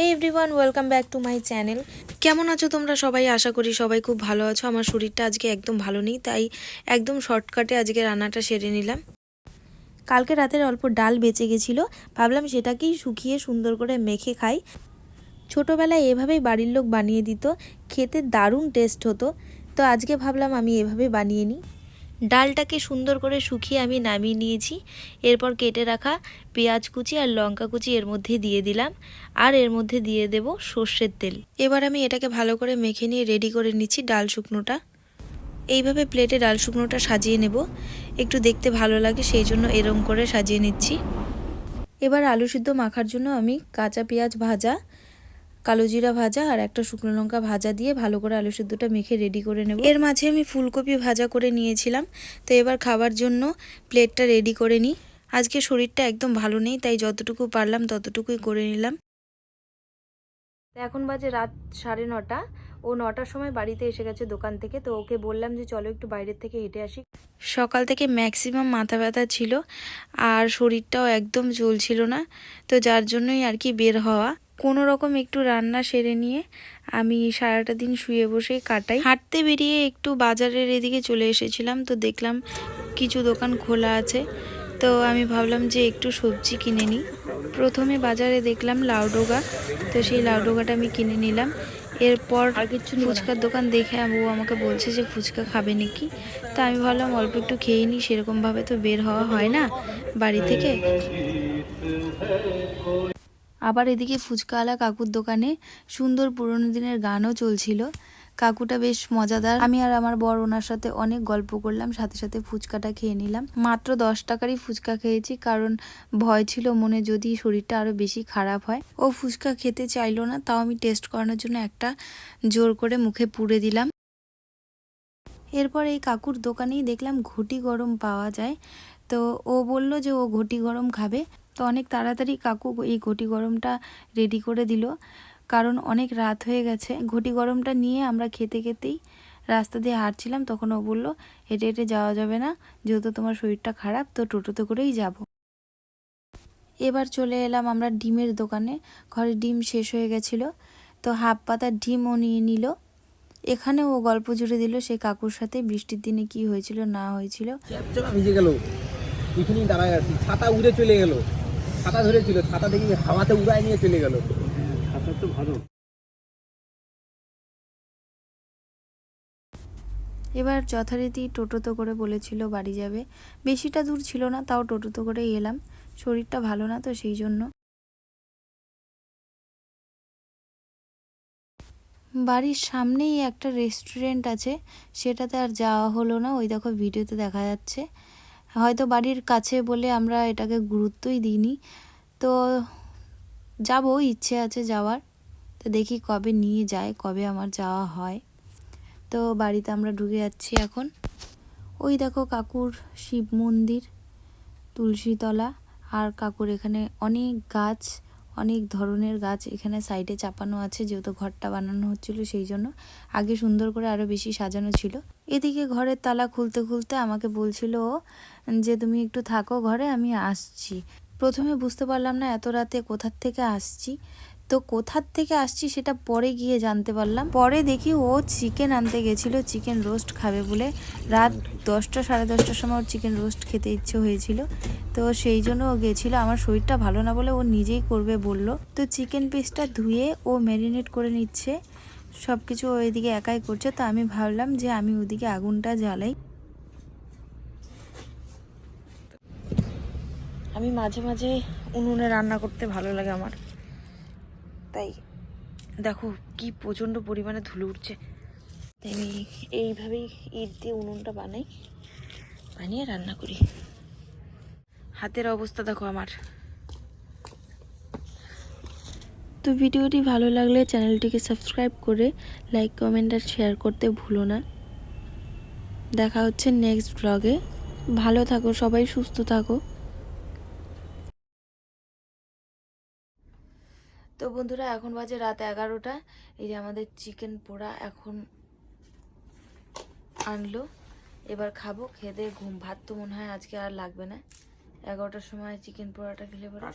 Hey everyone welcome back to my channel কেমন আছো তোমরা সবাই? আশা করি সবাই খুব ভালো আছো। আমার শরীরটা আজকে একদম ভালো নেই, তাই একদম শর্টকাটে আজকে রান্নাটা সেরে নিলাম। কালকে রাতের অল্প ডাল বেঁচে গেছিল। ভাবলাম সেটাকেই শুকিয়ে সুন্দর করে মেখে খাই। ছোটোবেলায় এভাবেই বাড়ির লোক বানিয়ে দিত। খেতে দারুণ টেস্ট হতো। তো আজকে ভাবলাম আমি এভাবে বানিয়ে নিই। ডালটাকে সুন্দর করে শুকিয়ে আমি নামিয়ে নিয়েছি। এরপর কেটে রাখা পেঁয়াজ কুচি আর লঙ্কা কুচি এর মধ্যে দিয়ে দিলাম। আর এর মধ্যে দিয়ে দেব সর্ষের তেল। এবার আমি এটাকে ভালো করে মেখে নিয়ে রেডি করে নিচ্ছি ডাল শুকনোটা। এইভাবে প্লেটে ডাল শুকনোটা সাজিয়ে নেব। একটু দেখতে ভালো লাগে, সেই জন্য এরম করে সাজিয়ে নিচ্ছি। এবার আলু সিদ্ধ মাখার জন্য আমি কাঁচা পেঁয়াজ ভাজা কালো জিরা ভাজা আর একটা শুকনো লঙ্কা ভাজা দিয়ে ভালো করে আলু সেদ্ধটা মেখে রেডি করে নেব। এর মাঝে আমি ফুলকপি ভাজা করে নিয়েছিলাম, তো এবার খাবার জন্য প্লেটটা রেডি করে নিই। আজকে শরীরটা একদম ভালো নেই, তাই যতটুকু পারলাম ততটুকুই করে নিলাম। এখন বাজে রাত সাড়ে নটা। ও নটার সময় বাড়িতে এসে গেছে দোকান থেকে, তো ওকে বললাম যে চলো একটু বাইরের থেকে হেঁটে আসি। সকাল থেকে ম্যাক্সিমাম মাথা ব্যথা ছিল আর শরীরটাও একদম চলছিল না, তো যার জন্যই আর কি বের হওয়া। কোনো রকম একটু রান্না সেরে নিয়ে আমি সারাটা দিন শুয়ে বসে কাটাই। হাঁটতে বেরিয়ে একটু বাজারের এদিকে চলে এসেছিলাম তো দেখলাম কিছু দোকান খোলা আছে। তো আমি ভাবলাম যে একটু সবজি কিনে নিই। প্রথমে বাজারে দেখলাম লাউডোগা তো সেই লাউডোগাটা আমি কিনে নিলাম। এরপর কিছু ফুচকার দোকান দেখে ও আমাকে বলছে যে ফুচকা খাবে নাকি। তো আমি ভাবলাম অল্প একটু খেয়ে নিই সেরকমভাবে তো বের হওয়া হয় না বাড়ি থেকে। আবার এদিকে ফুচকাওয়ালা কাকুর দোকানে সুন্দর পুরনো দিনের গানও চলছিল। কাকুটা বেশ মজাদার। আমি আর আমার বর ওনার সাথে অনেক গল্প করলাম, সাথে সাথে ফুচকাটা খেয়ে নিলাম। মাত্র দশ টাকারই ফুচকা খেয়েছি, কারণ ভয় ছিল মনে যদি শরীরটা আরও বেশি খারাপ হয়। ও ফুচকা খেতে চাইলো না, তাও আমি টেস্ট করানোর জন্য একটা জোর করে মুখে পুড়ে দিলাম। এরপর এই কাকুর দোকানেই দেখলাম ঘটি গরম পাওয়া যায়। তো ও বলল যে ও ঘটি গরম খাবে। তো অনেক তাড়াতাড়ি কাকু এই ঘটি গরমটা রেডি করে দিল। কারণ অনেক রাত হয়ে গেছে। ঘটি গরমটা নিয়ে আমরা খেতে খেতেই রাস্তা দিয়ে হাঁটছিলাম, তখন ও বলল, হেঁটে হেঁটে যাওয়া যাবে না, যেহেতু তোমার শরীরটা খারাপ, তো টোটোতে করেই যাব। এবার চলে এলাম আমরা ডিমের দোকানে। ঘরে ডিম শেষ হয়ে গেছিল, তো হাফ পাতার ডিম ও নিয়ে নিল। এখানে ও গল্প জুড়ে দিল সেই কাকুর সাথে, বৃষ্টির দিনে কি হয়েছিল, না হয়েছিল। ভিজে গেল। দাঁড়ায় ছাতা উড়ে চলে গেল। ছাতা ধরেছিল ছাতা দেখি হাওয়াতে উড়ায় নিয়ে চলে গেল? ছাতা তো ভালো। এবার যথারীতি টোটোতে করে বলেছিল বাড়ি যাবে। বেশিটা দূর ছিল না তাও টোটোতে করেই এলাম। শরীরটা ভালো না তো সেই জন্য। বাড়ির সামনেই একটা রেস্টুরেন্ট আছে সেটাতে আর যাওয়া হলো না। ওই দেখো ভিডিওতে দেখা যাচ্ছে। হয়তো বাড়ির কাছে বলে আমরা এটাকে গুরুত্বই দিইনি। তো যাব, ইচ্ছে আছে যাওয়ার। তো দেখি কবে নিয়ে যায়, কবে আমার যাওয়া হয়। তো বাড়িতে আমরা ঢুকে যাচ্ছি এখন। ওই দেখো কাকুর শিব মন্দির, তুলসীতলা। আর কাকুর এখানে অনেক গাছ। অনেক ধরনের গাছ এখানে সাইডে চাপানো আছে, যেহেতু ঘরটা বানানো হচ্ছিল সেই জন্য। আগে সুন্দর করে আরও বেশি সাজানো ছিল। এদিকে ঘরের তালা খুলতে খুলতে আমাকে বলছিল, যে তুমি একটু থাকো ঘরে, আমি আসছি। প্রথমে বুঝতে পারলাম না, এত রাতে কোথার থেকে আসছি। তো কোথার থেকে আসছি সেটা পরে গিয়ে জানতে পারলাম। পরে দেখি ও চিকেন আনতে গেছিল চিকেন রোস্ট খাবে বলে। রাত দশটা, সাড়ে দশটার সময় ওর চিকেন রোস্ট খেতে ইচ্ছে হয়েছিল। তো সেই জন্য ও গেছিল। আমার শরীরটা ভালো না বলে ও নিজেই করবে বলল। তো চিকেন পিসটা ধুয়ে ও ম্যারিনেট করে নিচ্ছে। সব কিছু ও এদিকে একাই করছে। তো আমি ভাবলাম যে আমি ওদিকে আগুনটা জ্বালাই। আমি মাঝে মাঝে উনুনে রান্না করতে ভালো লাগে আমার। তাই। দেখো কি প্রচণ্ড পরিমাণে ধুলো উঠছে। তাই আমি এইভাবেই ইট দিয়ে উনুনটা বানাই, বানিয়ে রান্না করি। হাতের অবস্থা দেখো আমার। তো ভিডিওটি ভালো লাগলে চ্যানেলটিকে সাবস্ক্রাইব করে লাইক, কমেন্ট আর শেয়ার করতে ভুলো না। দেখা হচ্ছে নেক্সট ব্লগে। ভালো থাকো, সবাই সুস্থ থাকো। বন্ধুরা, এখন বাজে রাত এগারোটা। এই যে আমাদের চিকেন পোড়া এখন আনলো। এবার খাব খেতে ঘুম। ভাত তো মনে হয় আজকে আর লাগবে না। এগারোটার সময় চিকেন পোড়াটা খেলে পরে